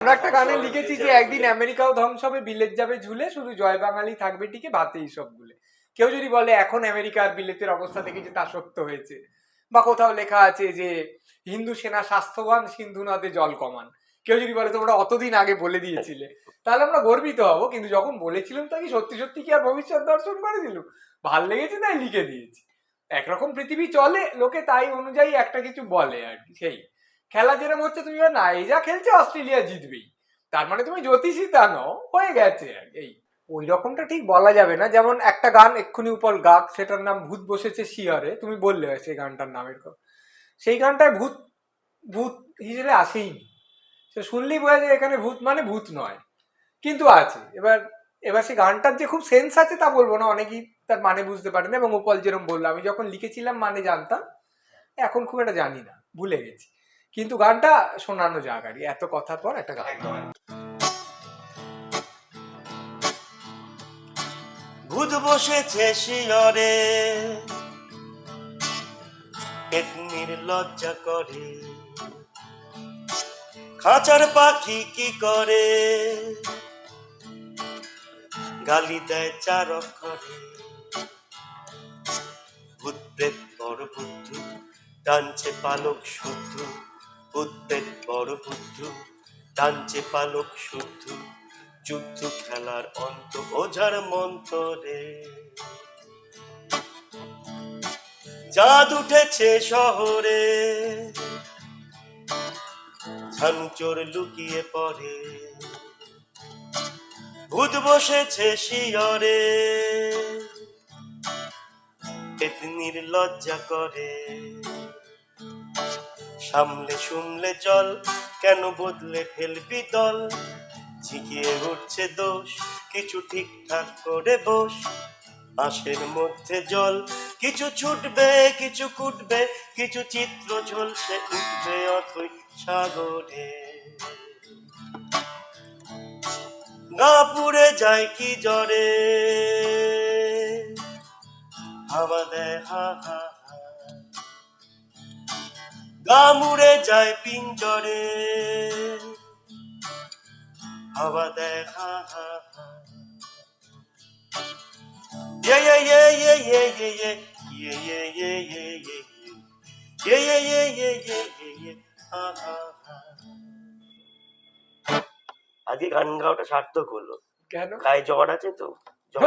আমরা একটা গানে লিখেছি যে একদিন আমেরিকাও ধ্বংস হবে, বিলেত যাবে, ঝুলে শুধু জয় বাঙালি থাকবে টিকে ভাতে সব গুলে কেউ যদি বলে এখন আমেরিকা আর বিলেতের অবস্থা দেখেছে তা সত্য হয়েছে, বা কোথাও লেখা আছে যে হিন্দু সেনা স্বাস্থ্যবান, সিন্ধু নদে জল কমান। কেউ যদি বলে তোমরা অতদিন আগে বলে দিয়েছিলে, তাহলে আমরা গর্বিত হব, কিন্তু যখন বলেছিলাম তা কি সত্যি সত্যি কি আর ভবিষ্যৎ দর্শন করে করেছিল? ভালো লেগেছে তাই লিখে দিয়েছি। একরকম পৃথিবী চলে, লোকে তাই অনুযায়ী একটা কিছু বলে আর কি, সেই। খেলা যেরকম হচ্ছে, তুমি না, এই যা খেলছে, অস্ট্রেলিয়া জিতবেই। তার মানে তুমি জ্যোতিষী তা হয়ে গেছে এই, ওই রকমটা ঠিক বলা যাবে না। যেমন একটা গান এক্ষুনি উপর গাক, সেটার নাম ভূত বসেছে শিয়রে। তুমি বললে সেই গানটার নামের কথা সেই গানটায় ভূত ভূত হিসেবে আসেইনি। সে শুনলেই বোঝা যায় এখানে ভূত মানে ভূত নয়। কিন্তু আছে। এবার এবার সেই গানটার যে খুব সেন্স আছে তা বলব না, অনেকেই তার মানে বুঝতে পারে না। এবং উপল যেরকম বলল, আমি যখন লিখেছিলাম মানে জানতাম, এখন খুব একটা জানি না, ভুলে গেছি। কিন্তু গানটা শোনানো আর কি, এত কথার পর একটা গান। ভূত বসেছে শিয়রে পেটনির লজ্জা করে। খাঁচার পাখি কি করে? গালি দেয় চার অক্ষরে ভূত প্রেত বড় বুদ্ধ টানছে পালক শুদ্ধ প্রেত বড় বুদ্ধ টানছে পালক শুদ্ধ যুদ্ধ খেলার অন্ত ওঝার মন্তরে। চাঁদ উঠেছে শহরে ঝানুচোর লুকিয়ে পড়ে। ভূত বসেছে শিয়রে, পেতনির লজ্জা করে। সামলে শুনলে জল, কেন বদলে ফেলবি দল? ঝিকিয়ে উঠছে দোষ, কিছু ঠিকঠাক করে বস। আশের মধ্যে জল, কিছু ছুটবে, কিছু কুটবে, কিছু চিত্র ঝলসে উঠবে অথই সাগরে। গা পুড়ে যায় কি জ্বরে? হাওয়া দেয় হা হা গামুরে যায় পিঞ্জরে হাওয়া দেখা আজকে গান গাওয়াটা সার্থক হলো কেন তাই জ্বর আছে তো জ্বর